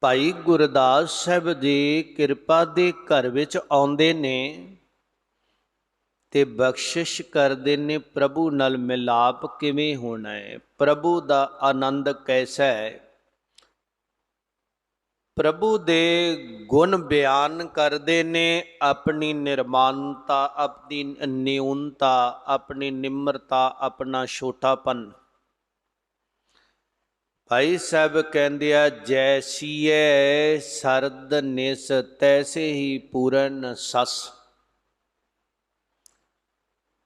ਭਾਈ ਗੁਰਦਾਸ ਸਾਹਿਬ ਜੀ ਕਿਰਪਾ ਦੇ ਘਰ ਵਿੱਚ ਆਉਂਦੇ ਨੇ ਤੇ ਬਖਸ਼ਿਸ਼ ਕਰਦੇ ਨੇ ਪ੍ਰਭੂ ਨਾਲ ਮਿਲਾਪ ਕਿਵੇਂ ਹੋਣਾ ਹੈ? ਪ੍ਰਭੂ ਦਾ ਆਨੰਦ ਕੈਸਾ ਹੈ? ਪ੍ਰਭੂ ਦੇ ਗੁਣ ਬਿਆਨ ਕਰਦੇ ਨੇ, ਆਪਣੀ ਨਿਰਮਾਨਤਾ, ਆਪਣੀ ਨਿਊਨਤਾ, ਆਪਣੀ ਨਿਮਰਤਾ, ਆਪਣਾ ਛੋਟਾਪਨ। ਭਾਈ ਸਾਹਿਬ ਕਹਿੰਦੇ ਆ ਜੈਸੀਏ ਸਰਦ ਨਿਸ, ਤੈਸੇ ਹੀ ਪੂਰਨ ਸਸ।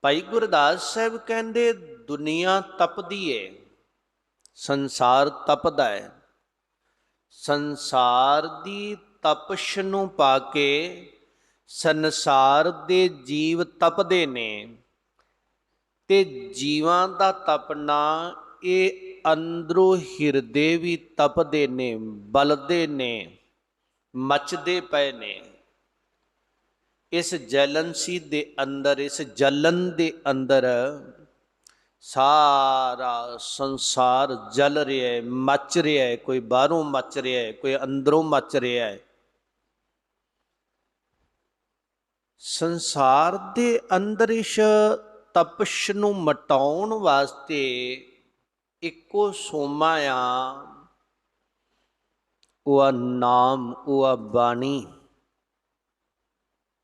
ਭਾਈ ਗੁਰਦਾਸ ਸਾਹਿਬ ਕਹਿੰਦੇ, ਦੁਨੀਆ ਤਪਦੀ ਏ, ਸੰਸਾਰ ਤਪਦਾ ਹੈ ਸੰਸਾਰ ਦੀ ਤਪਸ਼ ਨੂੰ ਪਾ ਕੇ ਸੰਸਾਰ ਦੇ ਜੀਵ ਤਪਦੇ ਨੇ, ਤੇ ਜੀਵਾਂ ਦਾ ਤਪਨਾ ਇਹ ਅੰਦਰੋਂ ਹਿਰਦੇ ਵੀ ਤਪਦੇ ਨੇ, ਬਲਦੇ ਨੇ, ਮੱਚਦੇ ਪਏ ਨੇ। ਇਸ ਜਲਨਸੀ ਦੇ ਅੰਦਰ, ਇਸ ਜਲਨ ਦੇ ਅੰਦਰ ਸਾਰਾ ਸੰਸਾਰ ਜਲ ਰਿਹਾ ਹੈ, ਮੱਚ ਰਿਹਾ ਹੈ। ਕੋਈ ਬਾਹਰੋਂ ਮੱਚ ਰਿਹਾ ਹੈ, ਕੋਈ ਅੰਦਰੋਂ ਮੱਚ ਰਿਹਾ ਹੈ। ਸੰਸਾਰ ਦੇ ਅੰਦਰ ਇਸ ਤਪਸ਼ ਨੂੰ ਮਟਾਉਣ ਵਾਸਤੇ ਇੱਕੋ ਸੋਮਾ ਆ। ਉਹ ਆ ਨਾਮ ਉਹ ਆ ਬਾਣੀ।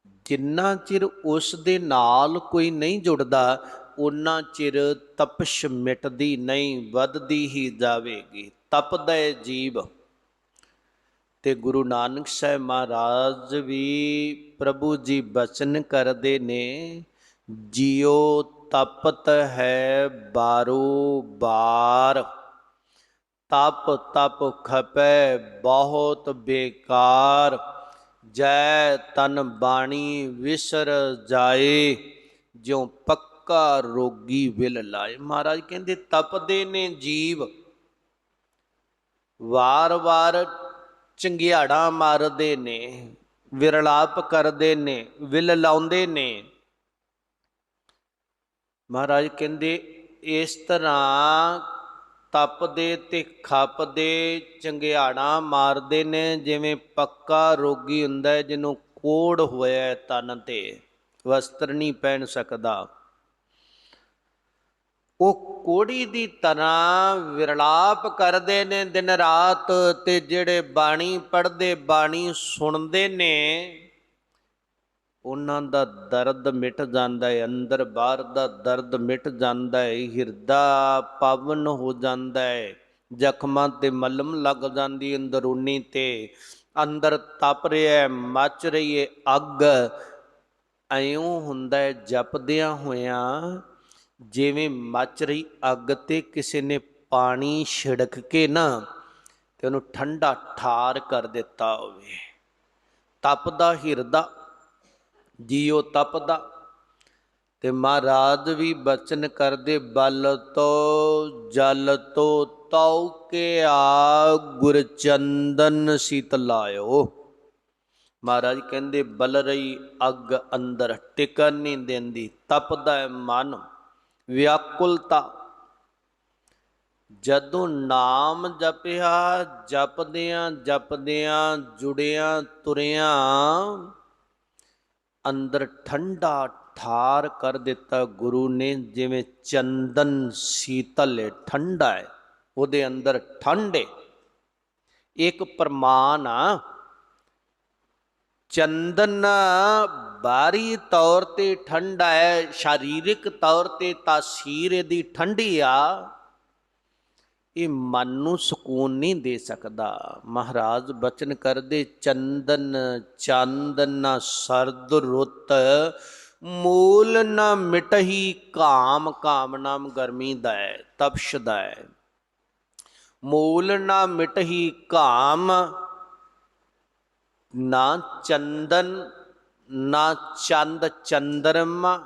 ਜਿੰਨਾ ਚਿਰ ਉਸ ਦੇ ਨਾਲ ਕੋਈ ਨਹੀਂ ਜੁੜਦਾ ਉਨਾ ਚਿਰ ਤਪਸ਼ ਮਿਟਦੀ ਨਹੀਂ, ਵੱਧਦੀ ਹੀ ਜਾਵੇਗੀ। ਤਪਦਾ ਜੀਵ। ਤੇ ਗੁਰੂ ਨਾਨਕ ਸਾਹਿਬ ਮਹਾਰਾਜ ਵੀ ਪ੍ਰਭੂ ਜੀ ਬਚਨ ਕਰਦੇ ਨੇ ਜਿਉ ਤਪਤ ਹੈ ਬਾਰੂ ਬਾਰ। ਤਪ ਤਪ ਖਪੈ ਬਹੁਤ ਬੇਕਾਰ। ਜੈ ਤਨ ਬਾਣੀ ਵਿਸਰ ਜਾਏ, ਜਿਉ ਪੱਕਾ ਰੋਗੀ ਵਿਲ ਲਾਏ। ਮਹਾਰਾਜ ਕਹਿੰਦੇ ਤਪਦੇ ਨੇ ਜੀਵ। ਵਾਰ-ਵਾਰ ਚੰਗਿਆੜਾ ਮਾਰਦੇ ਨੇ, ਵਿਰਲਾਪ ਕਰਦੇ ਨੇ, ਵਿਲ ਲਾਉਂਦੇ ਨੇ। ਮਹਾਰਾਜ ਕਹਿੰਦੇ, ਇਸ ਤਰ੍ਹਾਂ ਤਪਦੇ ਤੇ ਖਪਦੇ ਚੰਗਿਆੜਾ ਮਾਰਦੇ ਨੇ, ਜਿਵੇਂ ਪੱਕਾ ਰੋਗੀ ਹੁੰਦਾ ਹੈ, ਜਿਹਨੂੰ ਕੋੜ ਹੋਇਆ ਤਨ ਤੇ, ਵਸਤਰ ਨਹੀਂ ਪਹਿਨ ਸਕਦਾ। ਉਹ ਕੋੜੀ ਦੀ ਤਰ੍ਹਾਂ ਵਿਰਲਾਪ ਕਰਦੇ ਨੇ, ਦਿਨ ਰਾਤ ਤੇ ਜਿਹੜੇ ਬਾਣੀ ਪੜ੍ਹਦੇ, ਬਾਣੀ ਸੁਣਦੇ ਨੇ ਉਹਨਾਂ ਦਾ ਦਰਦ ਮਿਟ ਜਾਂਦਾ ਹੈ ਅੰਦਰ ਬਾਹਰ ਦਾ ਦਰਦ ਮਿਟ ਜਾਂਦਾ ਹੈ ਹਿਰਦਾ ਪਵਨ ਹੋ ਜਾਂਦਾ ਹੈ ਜ਼ਖਮਾਂ ਤੇ ਮਲਮ ਲੱਗ ਜਾਂਦੀ ਅੰਦਰੂਨੀ ਤੇ। ਅੰਦਰ ਤਪ ਰਿਹਾ ਹੈ ਮੱਚ ਰਹੀ ਹੈ ਅੱਗ। ਐਉਂ ਹੁੰਦਾ ਹੈ ਜਪਦਿਆਂ ਹੋਇਆਂ ਜਿਵੇਂ ਮੱਚ ਰਹੀ ਅੱਗ ਤੇ ਕਿਸੇ ਨੇ ਪਾਣੀ ਛਿੜਕ ਕੇ ਨਾ ਤੇ ਉਹਨੂੰ ਠੰਡਾ ਠਾਰ ਕਰ ਦਿੱਤਾ ਹੋਵੇ। ਤਪਦਾ ਹਿਰਦਾ ਜੀਉ ਤਪਦਾ। ਤੇ ਮਹਾਰਾਜ ਵੀ ਬਚਨ ਕਰਦੇ, ਬਲ ਤੋ ਜਲ ਤੋ ਤਉ ਕੇ ਆ ਗੁਰ ਚੰਦਨ ਸੀਤ ਲਾਇਓ। ਮਹਾਰਾਜ ਕਹਿੰਦੇ, ਬਲ ਰਹੀ ਅੱਗ ਅੰਦਰ ਟਿਕਣ ਨਹੀਂ ਦਿੰਦੀ, ਤਪਦਾ ਹੈ ਮਨ ਵਿਆਕੁਲਤਾ। ਜਦੋਂ ਨਾਮ ਜਪਿਆ, ਜਪਦਿਆਂ ਜਪਦਿਆਂ ਜੁੜਿਆਂ ਤੁਰਿਆਂ ਅੰਦਰ ਠੰਡਾ ਠਾਰ ਕਰ ਦਿੱਤਾ ਗੁਰੂ ਨੇ, ਜਿਵੇਂ ਚੰਦਨ ਸੀਤਲ ਹੈ ਠੰਡਾ ਹੈ ਉਹਦੇ ਅੰਦਰ ਠੰਡੇ ਇੱਕ ਪ੍ਰਮਾਨ ਆ, ਚੰਦਨ ਬਾਰੀ ਤੌਰ ਤੇ ਠੰਡਾ ਹੈ ਸ਼ਾਰੀਰਿਕ ਤੌਰ ਤੇ ਤਾਸੀਰ ਦੀ ਠੰਡੀ ਆ। ਇਹ ਮਨ ਨੂੰ ਸਕੂਨ ਨਹੀਂ ਦੇ ਸਕਦਾ। ਮਹਾਰਾਜ, ਬਚਨ ਕਰਦੇ, ਚੰਦਨ ਚੰਦਨ ਸਰਦ ਰੁੱਤ, ਮੂਲ ਨਾ ਮਿਟਹੀ ਕਾਮ ਕਾਮ ਗਰਮੀ ਦਾ ਹੈ, ਤਪਸ਼ ਦਾ ਹੈ। ਮੂਲ ਨਾ ਮਿਟਹੀ ਕਾਮ ਨਾ ਚੰਦਨ, ਨਾ ਚੰਦ ਚੰਦਰਮਾ,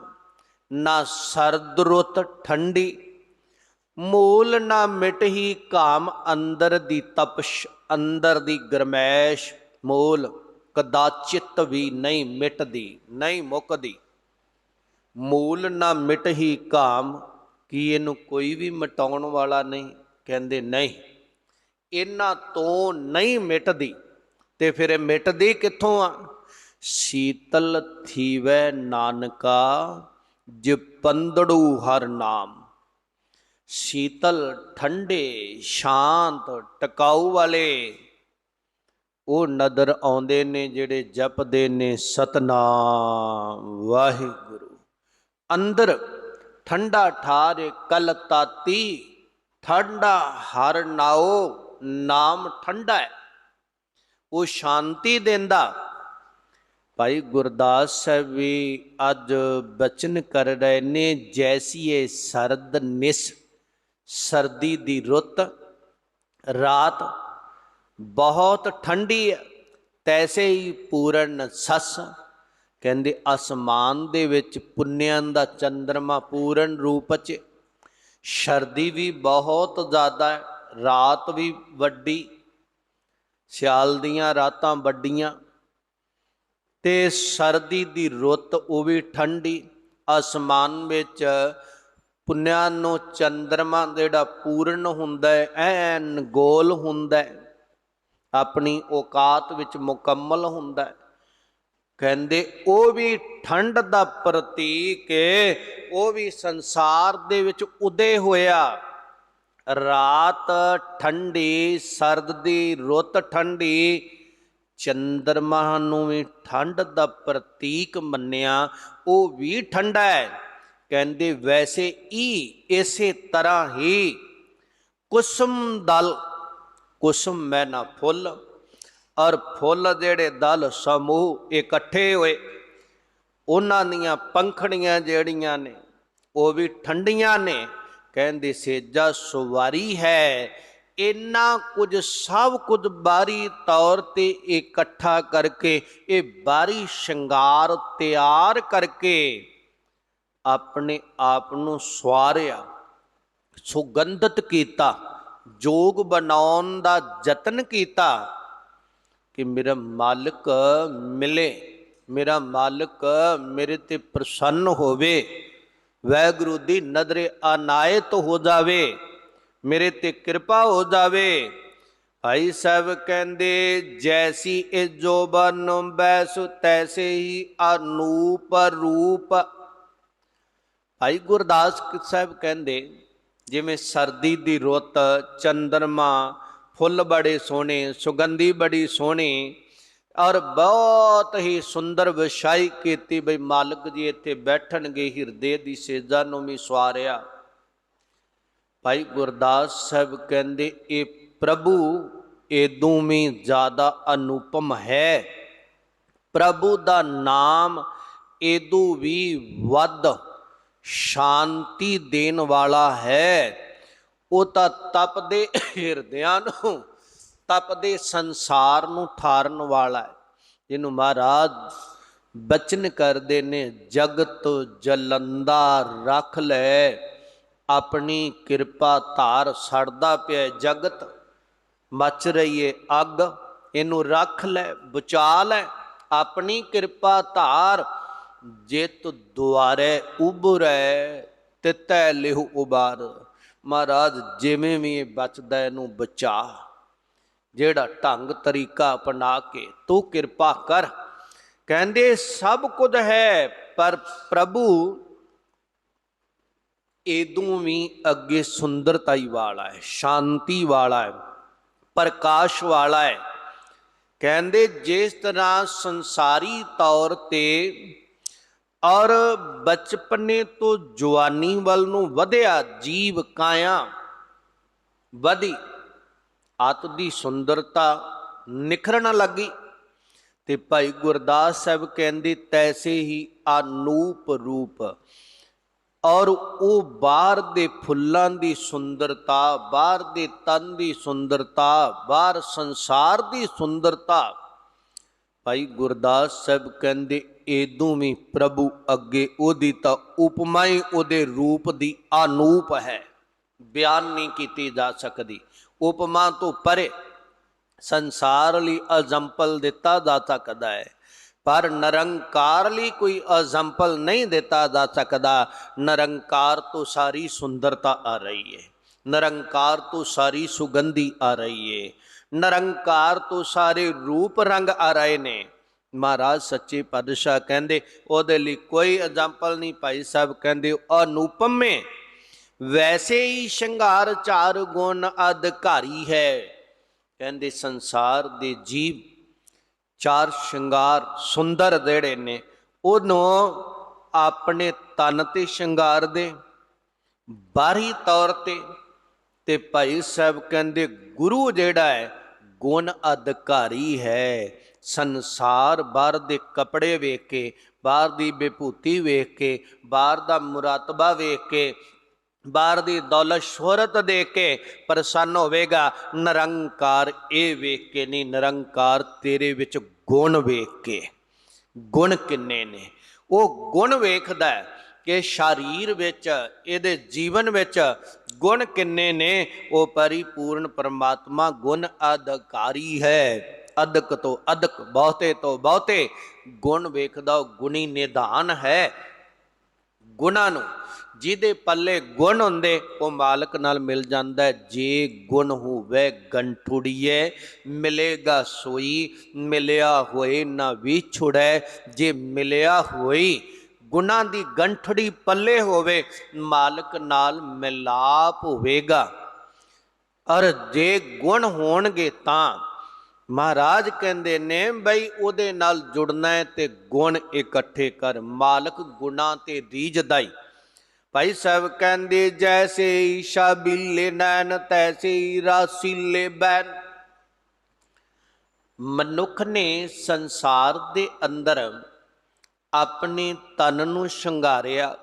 ਨਾ ਸਰਦ ਰੁੱਤ, ਠੰਡੀ ਮੂਲ ਨਾ ਮਿਟਹੀ ਕਾਮ ਅੰਦਰ ਦੀ ਤਪਸ਼, ਅੰਦਰ ਦੀ ਗਰਮੈਸ਼ ਮੂਲ, ਕਦਾਚਿਤ ਵੀ ਨਹੀਂ ਮਿਟਦੀ, ਨਹੀਂ ਮੁੱਕਦੀ। ਮੂਲ ਨਾ ਮਿਟਹੀ ਕਾਮ ਕੀ ਇਹਨੂੰ ਕੋਈ ਵੀ ਮਟਾਉਣ ਵਾਲਾ ਨਹੀਂ? ਕਹਿੰਦੇ ਨਹੀਂ। ਇਹਨਾਂ ਤੋਂ ਨਹੀਂ ਮਿਟਦੀ, ਤੇ ਫਿਰ ਇਹ ਮਿਟਦੀ ਕਿੱਥੋਂ ਆ? ਸ਼ੀਤਲ ਥੀਵੈ ਨਾਨਕਾ ਜਪੰਦੜੂ ਹਰ ਨਾਮ। ਸ਼ੀਤਲ ਠੰਡੇ, ਸ਼ਾਂਤ, ਟਿਕਾਊ ਵਾਲੇ। ਉਹ ਨਦਰ ਆਉਂਦੇ ਨੇ ਜਿਹੜੇ ਜਪਦੇ ਨੇ ਸਤਨਾਮ, ਵਾਹਿਗੁਰੂ। ਅੰਦਰ ਠੰਡਾ ਠਾਰੇ ਕਲ ਤਾਤੀ, ਠੰਡਾ ਹਰ ਨਾਓ ਨਾਮ ਠੰਡਾ ਹੈ ਉਹ ਸ਼ਾਂਤੀ ਦਿੰਦਾ। ਭਾਈ ਗੁਰਦਾਸ ਸਾਹਿਬ ਵੀ ਅੱਜ ਬਚਨ ਕਰ ਰਹੇ ਨੇ ਜੈਸੀਏ ਸਰਦ ਨਿਸ। ਸਰਦੀ ਦੀ ਰੁੱਤ, ਰਾਤ ਬਹੁਤ ਠੰਡੀ ਹੈ, ਤੈਸੇ ਹੀ ਪੂਰਨ ਸੱਸ। ਕਹਿੰਦੇ ਅਸਮਾਨ ਦੇ ਵਿੱਚ ਪੁੰਨਿਆਂ ਦਾ ਚੰਦਰਮਾ ਪੂਰਨ ਰੂਪ 'ਚ ਸਰਦੀ ਵੀ ਬਹੁਤ ਜ਼ਿਆਦਾ ਹੈ, ਰਾਤ ਵੀ ਵੱਡੀ। ਸਿਆਲ ਦੀਆਂ ਰਾਤਾਂ ਵੱਡੀਆਂ। ਤੇ ਸਰਦੀ ਦੀ ਰੁੱਤ ਉਹ ਵੀ ਠੰਡੀ। ਅਸਮਾਨ ਵਿੱਚ ਪੁੰਨਿਆਂ ਨੂੰ ਚੰਦਰਮਾ ਜਿਹੜਾ ਪੂਰਨ ਹੁੰਦਾ ਹੈ, ਐਨ ਗੋਲ ਹੁੰਦਾ ਹੈ। ਆਪਣੀ ਔਕਾਤ ਵਿੱਚ ਮੁਕੰਮਲ ਹੁੰਦਾ ਹੈ। ਕਹਿੰਦੇ, ਉਹ ਵੀ ਠੰਡ ਦਾ ਪ੍ਰਤੀਕ ਉਹ ਵੀ ਸੰਸਾਰ ਦੇ ਵਿੱਚ ਉਦੇ ਹੋਇਆ। ਰਾਤ ਠੰਡੀ, ਸਰਦ ਦੀ ਰੁੱਤ ਠੰਡੀ, ਚੰਦਰਮਾ ਨੂੰ ਵੀ ਠੰਡ ਦਾ ਪ੍ਰਤੀਕ ਮੰਨਿਆ, ਉਹ ਵੀ ਠੰਡਾ ਹੈ। ਕਹਿੰਦੇ, ਵੈਸੇ ਹੀ ਇਸੇ ਤਰ੍ਹਾਂ ਹੀ ਕੁਸਮ ਦਲ, ਕੁਸਮ ਮੈਂ ਨਾ ਫੁੱਲ, ਔਰ ਫੁੱਲ ਜਿਹੜੇ ਦਲ ਸਮੂਹ ਇਕੱਠੇ ਹੋਏ, ਉਹਨਾਂ ਦੀਆਂ ਪੰਖੜੀਆਂ ਜਿਹੜੀਆਂ ਨੇ, ਉਹ ਵੀ ਠੰਡੀਆਂ ਨੇ। ਕਹਿੰਦੇ, ਸੇਜਾ ਸੁਵਾਰੀ ਹੈ, ਇੰਨਾ ਕੁਝ ਸਭ ਕੁਝ ਬਾਰੀ ਤੌਰ ਤੇ ਇਕੱਠਾ ਕਰਕੇ, ਇਹ ਬਾਰੀ ਸ਼ਿੰਗਾਰ ਤਿਆਰ ਕਰਕੇ ਆਪਣੇ ਆਪ ਨੂੰ ਸਵਾਰਿਆ, ਸੁਗੰਧਿਤ ਕੀਤਾ, ਜੋਗ ਬਣਾਉਣ ਦਾ ਯਤਨ ਕੀਤਾ ਕਿ ਮੇਰਾ ਮਾਲਕ ਮਿਲੇ, ਮੇਰਾ ਮਾਲਕ ਮੇਰੇ ਤੇ ਪ੍ਰਸੰਨ ਹੋਵੇ ਵੈਗੁਰੂ ਦੀ ਨਜ਼ਰੇ ਅਨਾਇਤ ਹੋ ਜਾਵੇ, ਮੇਰੇ ਤੇ ਕਿਰਪਾ ਹੋ ਜਾਵੇ। ਭਾਈ ਸਾਹਿਬ ਕਹਿੰਦੇ, ਜੈਸੀ ਇਹ ਜੋਬਨ ਬੈਸੁ, ਤੈਸੇ ਹੀ ਅਨੂਪ ਰੂਪ ਭਾਈ ਗੁਰਦਾਸ ਸਾਹਿਬ ਕਹਿੰਦੇ, ਜਿਵੇਂ ਸਰਦੀ ਦੀ ਰੁੱਤ, ਚੰਦਰਮਾ, ਫੁੱਲ ਬੜੇ ਸੋਹਣੇ, ਸੁਗੰਧੀ ਬੜੀ ਸੋਹਣੀ, ਔਰ ਬਹੁਤ ਹੀ ਸੁੰਦਰ ਵਿਸ਼ਾਈ ਕੀਤੀ ਬਈ ਮਾਲਕ ਜੀ ਇੱਥੇ ਬੈਠਣਗੇ, ਹਿਰਦੇ ਦੀ ਸੇਜਾ ਨੂੰ ਵੀ ਸਵਾਰਿਆ। ਭਾਈ ਗੁਰਦਾਸ ਸਾਹਿਬ ਕਹਿੰਦੇ, ਇਹ ਪ੍ਰਭੂ ਏਦੋਂ ਵੀ ਜ਼ਿਆਦਾ ਅਨੁਪਮ ਹੈ। ਪ੍ਰਭੂ ਦਾ ਨਾਮ ਏਦੋਂ ਵੀ ਵੱਧ ਸ਼ਾਂਤੀ ਦੇਣ ਵਾਲਾ ਹੈ। ਉਹ ਤਾਂ ਤਪਦੇ ਹਿਰਦਿਆਂ ਨੂੰ, ਤਪਦੇ ਸੰਸਾਰ ਨੂੰ ਠਾਰਨ ਵਾਲਾ ਹੈ। ਜਿਹਨੂੰ ਮਹਾਰਾਜ ਬਚਨ ਕਰਦੇ ਨੇ, ਜਗਤ ਜਲੰਦਾ ਰੱਖ ਲੈ, ਆਪਣੀ ਕਿਰਪਾ ਧਾਰ ਸੜਦਾ ਪਿਆ ਜਗਤ ਮਚ ਰਹੀ ਏ ਅੱਗ, ਇਹਨੂੰ ਰੱਖ ਲੈ, ਬਚਾ ਲੈ, ਆਪਣੀ ਕਿਰਪਾ ਧਾਰ ਜਿਤ ਦੁਆਰੇ ਉਬਰੈ ਤਿਤੈ ਲਿਹੁ ਉਬਾਰ। ਮਹਾਰਾਜ, ਜਿਵੇਂ ਵੀ ਇਹ ਬਚਦਾ, ਇਹਨੂੰ ਬਚਾ। ਜਿਹੜਾ ਢੰਗ, ਤਰੀਕਾ ਅਪਣਾ ਕੇ ਤੂੰ ਕਿਰਪਾ ਕਰ। ਕਹਿੰਦੇ, ਸਭ ਕੁਝ ਹੈ, ਪਰ ਪ੍ਰਭੂ ਏਦੋਂ ਵੀ ਅੱਗੇ ਸੁੰਦਰਤਾਈ ਵਾਲਾ ਹੈ, ਸ਼ਾਂਤੀ ਵਾਲਾ ਹੈ, ਪ੍ਰਕਾਸ਼ ਵਾਲਾ ਹੈ। ਕਹਿੰਦੇ, ਜਿਸ ਤਰ੍ਹਾਂ ਸੰਸਾਰੀ ਤੌਰ ਤੇ ਔਰ ਬਚਪਨੇ ਤੋਂ ਜਵਾਨੀ ਵੱਲ ਨੂੰ ਵਧਿਆ ਜੀਵ ਕਾਇਆ। ਵਧੀ। ਆਤ ਦੀ ਸੁੰਦਰਤਾ ਨਿਖਰਨ ਲੱਗੀ ਤੇ ਭਾਈ ਗੁਰਦਾਸ ਸਾਹਿਬ ਕਹਿੰਦੇ, ਤੈਸੇ ਹੀ ਅਨੂਪ ਰੂਪ। ਔਰ ਉਹ ਬਾਹਰ ਦੇ ਫੁੱਲਾਂ ਦੀ ਸੁੰਦਰਤਾ, ਬਾਹਰ ਦੇ ਤਨ ਦੀ ਸੁੰਦਰਤਾ, ਬਾਹਰ ਸੰਸਾਰ ਦੀ ਸੁੰਦਰਤਾ। ਭਾਈ ਗੁਰਦਾਸ ਸਾਹਿਬ ਕਹਿੰਦੇ ਏਦੋਂ ਵੀ ਪ੍ਰਭੂ ਅੱਗੇ ਉਹਦੀ ਤਾਂ ਉਪਮਾ ਹੀ ਉਹਦੇ ਰੂਪ ਦੀ ਅਨੂਪ ਹੈ। ਬਿਆਨ ਨਹੀਂ ਕੀਤੀ ਜਾ ਸਕਦੀ। ਉਪਮਾ ਤੋਂ ਪਰੇ ਸੰਸਾਰ ਲਈ ਐਗਜ਼ਾਮਪਲ ਦਿੱਤਾ ਜਾ ਸਕਦਾ ਹੈ। ਪਰ ਨਿਰੰਕਾਰ ਲਈ ਕੋਈ ਐਗਜ਼ਾਮਪਲ ਨਹੀਂ ਦਿੱਤਾ ਜਾ ਸਕਦਾ। ਨਿਰੰਕਾਰ ਤੋਂ ਸਾਰੀ ਸੁੰਦਰਤਾ ਆ ਰਹੀ ਹੈ। ਨਿਰੰਕਾਰ ਤੋਂ ਸਾਰੀ ਸੁਗੰਧੀ ਆ ਰਹੀ ਹੈ। ਨਿਰੰਕਾਰ ਤੋਂ ਸਾਰੇ ਰੂਪ ਰੰਗ ਆ ਰਹੇ ਨੇ। ਮਹਾਰਾਜ ਸੱਚੇ ਪਾਤਸ਼ਾਹ ਕਹਿੰਦੇ, ਉਹਦੇ ਲਈ ਕੋਈ ਐਗਜ਼ਾਮਪਲ ਨਹੀਂ ਭਾਈ ਸਾਹਿਬ ਕਹਿੰਦੇ, ਅਨੂਪਮੇ। ਵੈਸੇ ਹੀ ਸ਼ਿੰਗਾਰ ਚਾਰ ਗੁਣ ਅਧਿਕਾਰੀ ਹੈ। ਕਹਿੰਦੇ ਸੰਸਾਰ ਦੇ ਜੀਵ ਚਾਰ ਸ਼ਿੰਗਾਰ ਸੁੰਦਰ ਜਿਹੜੇ ਨੇ, ਉਹਨੂੰ ਆਪਣੇ ਤਨ ਤੇ ਸ਼ਿੰਗਾਰ ਦੇ, ਬਾਹਰੀ ਤੌਰ ਤੇ ਤੇ ਭਾਈ ਸਾਹਿਬ ਕਹਿੰਦੇ, ਗੁਰੂ ਜਿਹੜਾ ਹੈ ਗੁਣ ਅਧਿਕਾਰੀ ਹੈ। ਸੰਸਾਰ ਬਾਹਰ ਦੇ ਕੱਪੜੇ ਵੇਖ ਕੇ, ਬਾਹਰ ਦੀ ਵਿਭੂਤੀ ਵੇਖ ਕੇ, ਬਾਹਰ ਦਾ ਮੁਰਾਤਬਾ ਵੇਖ ਕੇ, ਬਾਹਰ ਦੀ ਦੌਲਤ ਸ਼ੋਹਰਤ ਦੇਖ ਕੇ ਪ੍ਰਸੰਨ ਹੋਵੇਗਾ। ਨਿਰੰਕਾਰ ਇਹ ਵੇਖ ਕੇ ਨਹੀਂ, ਨਿਰੰਕਾਰ ਤੇਰੇ ਵਿੱਚ ਗੁਣ ਵੇਖ ਕੇ। ਗੁਣ ਕਿੰਨੇ ਨੇ? ਉਹ ਗੁਣ ਵੇਖਦਾ ਹੈ ਕਿ ਸ਼ਰੀਰ ਵਿੱਚ, ਇਹਦੇ ਜੀਵਨ ਵਿੱਚ ਗੁਣ ਕਿੰਨੇ ਨੇ? ਉਹ ਪਰਿਪੂਰਨ ਪਰਮਾਤਮਾ ਗੁਣ ਅਧਿਕਾਰੀ ਹੈ। ਅਦਕ ਤੋਂ ਅਦਕ, ਬਹੁਤੇ ਤੋਂ ਬਹੁਤੇ। ਗੁਣ ਵੇਖਦਾ ਉਹ ਗੁਣੀ ਨਿਧਾਨ ਹੈ। ਗੁਣਾਂ ਨੂੰ ਜਿਹਦੇ ਪੱਲੇ ਗੁਣ ਹੁੰਦੇ, ਉਹ ਮਾਲਕ ਨਾਲ ਮਿਲ ਜਾਂਦਾ ਜੇ ਗੁਣ ਹੋਵੇ ਗੰਠੁੜੀਏ, ਮਿਲੇਗਾ ਸੋਈ, ਮਿਲਿਆ ਹੋਏ ਨਾ ਵਿਛੁੜੈ। ਜੇ ਮਿਲਿਆ ਹੋਈ ਗੁਣਾਂ ਦੀ ਗੰਠੜੀ ਪੱਲੇ ਹੋਵੇ, ਮਾਲਕ ਨਾਲ ਮਿਲਾਪ ਹੋਵੇਗਾ। ਔਰ ਜੇ ਗੁਣ ਹੋਣਗੇ ਤਾਂ ਮਹਾਰਾਜ ਕਹਿੰਦੇ ਨੇ ਬਈ ਉਹਦੇ ਨਾਲ ਜੁੜਨਾ ਹੈ ਤੇ ਗੁਣ ਇਕੱਠੇ ਕਰ, ਮਾਲਕ ਗੁਣਾ ਤੇ ਰੀਝਦਾ ਭਾਈ ਸਾਹਿਬ ਕਹਿੰਦੇ, ਜੈਸੇ ਈਸ਼ਾ ਬਿੱਲੇ ਨੈਣ, ਤੈਸੇ ਰਾਸੀਲੇ ਬੈਨ ਮਨੁੱਖ ਨੇ ਸੰਸਾਰ ਦੇ ਅੰਦਰ ਆਪਣੇ ਤਨ ਨੂੰ ਸ਼ਿੰਗਾਰਿਆ,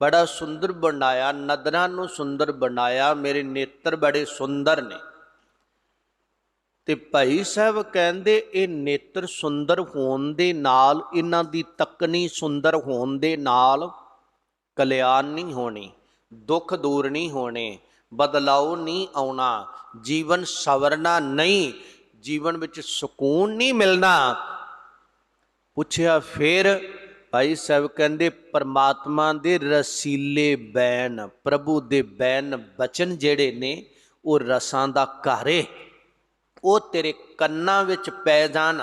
ਬੜਾ ਸੁੰਦਰ ਬਣਾਇਆ, ਨਦਰਾਂ ਨੂੰ ਸੁੰਦਰ ਬਣਾਇਆ, ਮੇਰੇ ਨੇਤਰ ਬੜੇ ਸੁੰਦਰ ਨੇ। ਤੇ ਭਾਈ ਸਾਹਿਬ ਕਹਿੰਦੇ ਇਹ ਨੇਤਰ ਸੁੰਦਰ ਹੋਣ ਦੇ ਨਾਲ, ਇਹਨਾਂ ਦੀ ਤੱਕਣੀ ਸੁੰਦਰ ਹੋਣ ਦੇ ਨਾਲ ਕਲਿਆਣ ਨਹੀਂ ਹੋਣੀ, ਦੁੱਖ ਦੂਰ ਨਹੀਂ ਹੋਣੇ, ਬਦਲਾਓ ਨਹੀਂ ਆਉਣਾ, ਜੀਵਨ ਸਵਰਨਾ ਨਹੀਂ, ਜੀਵਨ ਵਿੱਚ ਸਕੂਨ ਨਹੀਂ ਮਿਲਣਾ। ਪੁੱਛਿਆ ਫਿਰ ਭਾਈ ਸਾਹਿਬ ਕਹਿੰਦੇ, ਪਰਮਾਤਮਾ ਦੇ ਰਸੀਲੇ ਬੈਨ, ਪ੍ਰਭੂ ਦੇ ਬੈਨ ਬਚਨ ਜਿਹੜੇ ਨੇ, ਉਹ ਰਸਾਂ ਦਾ ਘਰ ਏ। ਉਹ ਤੇਰੇ ਕੰਨਾਂ ਵਿੱਚ ਪੈ ਜਾਣ।